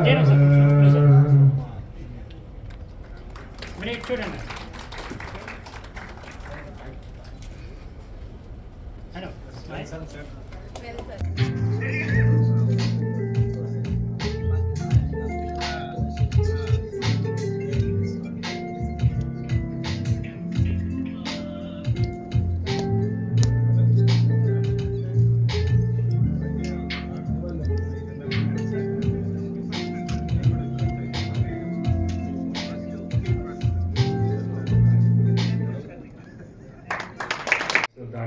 James, present. Great student. I know. Nice. Well, sir.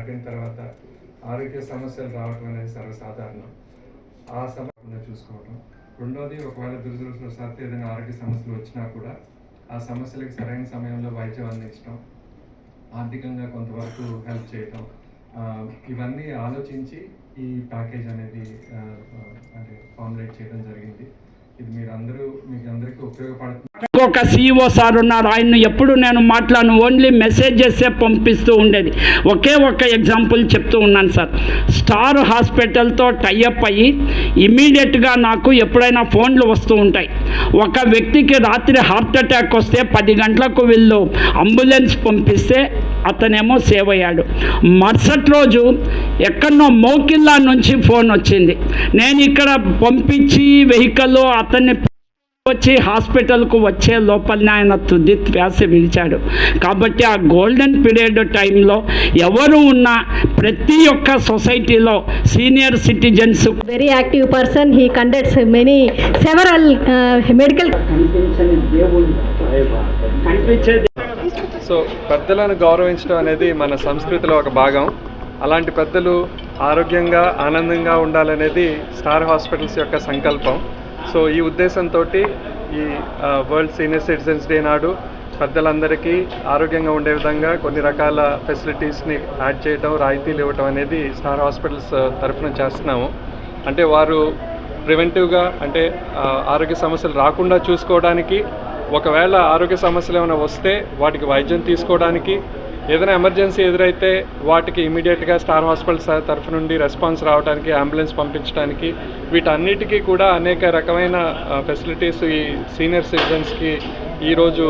దాటిన తర్వాత ఆరోగ్య సమస్యలు రావటం అనేది సర్వసాధారణం. ఆ సమస్యను చూసుకోవడం రెండోది ఒకవేళ దురదృష్టవశాత్తు ఏదైనా ఆరోగ్య సమస్యలు వచ్చినా కూడా ఆ సమస్యలకు సరైన సమయంలో వైద్యం అందించడం ఆర్థికంగా కొంతవరకు హెల్ప్ చేయటం ఇవన్నీ ఆలోచించి ఈ ప్యాకేజ్ అనేది అంటే ఫార్ములేట్ చేయడం జరిగింది. ఇది మీరు అందరూ మీకు అందరికీ ఉపయోగపడుతుంది. ఒక సిఇఓ సార్ ఉన్నారు. ఆయన్ను ఎప్పుడు నేను మాట్లాడను ఓన్లీ మెసేజెసే పంపిస్తూ ఉండేది. ఒకే ఒక ఎగ్జాంపుల్ చెప్తూ ఉన్నాను సార్. స్టార్ హాస్పిటల్తో టైఅప్ అయ్యి ఇమీడియట్గా నాకు ఎప్పుడైనా ఫోన్లు వస్తూ ఉంటాయి. ఒక వ్యక్తికి రాత్రి హార్ట్ అటాక్ వస్తే పది గంటలకు వీళ్ళు అంబులెన్స్ పంపిస్తే అతనేమో సేవ్ అయ్యాడు. మరుసటి రోజు ఎక్కడనో మోకిల్లా నుంచి ఫోన్ వచ్చింది. నేను ఇక్కడ పంపించి వెహికల్లో అతన్ని వచ్చి హాస్పిటల్కు వచ్చే లోపలనే ఆయన తుది శ్వాస విడిచాడు. కాబట్టి ఆ గోల్డెన్ పీరియడ్ టైంలో ఎవరు ఉన్నా ప్రతి ఒక్క సొసైటీలో senior citizens active person. He conducts many several uh, medical so పెద్దలను గౌరవించడం అనేది మన సంస్కృతిలో ఒక భాగం. అలాంటి పెద్దలు ఆరోగ్యంగా ఆనందంగా ఉండాలనేది స్టార్ హాస్పిటల్స్ యొక్క సంకల్పం. సో ఈ ఉద్దేశంతో ఈ వరల్డ్ సీనియర్ సిటిజన్స్ డే నాడు పెద్దలందరికీ ఆరోగ్యంగా ఉండే విధంగా కొన్ని రకాల ఫెసిలిటీస్ని యాడ్ చేయడం రాయితీలు ఇవ్వటం అనేది స్టార్ హాస్పిటల్స్ తరఫున చేస్తున్నాము. అంటే వారు ప్రివెంటివ్గా అంటే ఆరోగ్య సమస్యలు రాకుండా చూసుకోవడానికి ఒకవేళ ఆరోగ్య సమస్యలు ఏమైనా వస్తే వాటికి వైద్యం తీసుకోవడానికి ఏదైనా ఎమర్జెన్సీ ఎదురైతే వాటికి ఇమీడియట్గా స్టార్ హాస్పిటల్స్ తరఫు నుండి రెస్పాన్స్ రావడానికి అంబులెన్స్ పంపించడానికి వీటన్నిటికీ కూడా అనేక రకమైన ఫెసిలిటీస్ ఈ సీనియర్ సిటిజన్స్కి ఈరోజు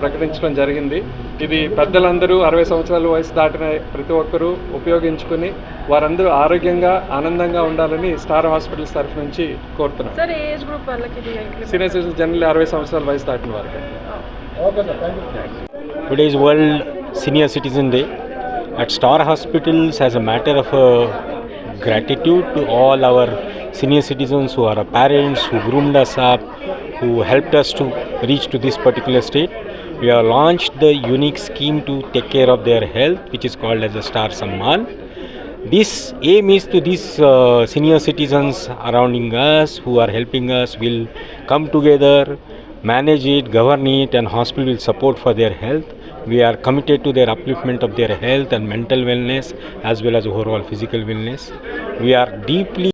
ప్రకటించడం జరిగింది. ఇది పెద్దలందరూ అరవై సంవత్సరాల వయసు దాటిన ప్రతి ఒక్కరూ ఉపయోగించుకుని వారందరూ ఆరోగ్యంగా ఆనందంగా ఉండాలని స్టార్ హాస్పిటల్స్ తరఫు నుంచి కోరుతున్నాం. సార్ ఏ ఏజ్ గ్రూప్ వాళ్ళకి ఇది implement సీనియర్ సిటిజన్స్ జనరల్ అరవై సంవత్సరాల వయసు దాటిన వారికి. Today is World Senior Citizen Day. At Star Hospitals, as a matter of uh, gratitude to all our senior citizens who are our parents, who groomed us up, who helped us to reach to this particular state, we have launched the unique scheme to take care of their health, which is called as a Star Samman. This aim is to these uh, senior citizens surrounding us who are helping us will come together, manage it, govern it, and hospital will support for their health. We are committed to their upliftment of their health and mental wellness as well as overall physical wellness. We are deeply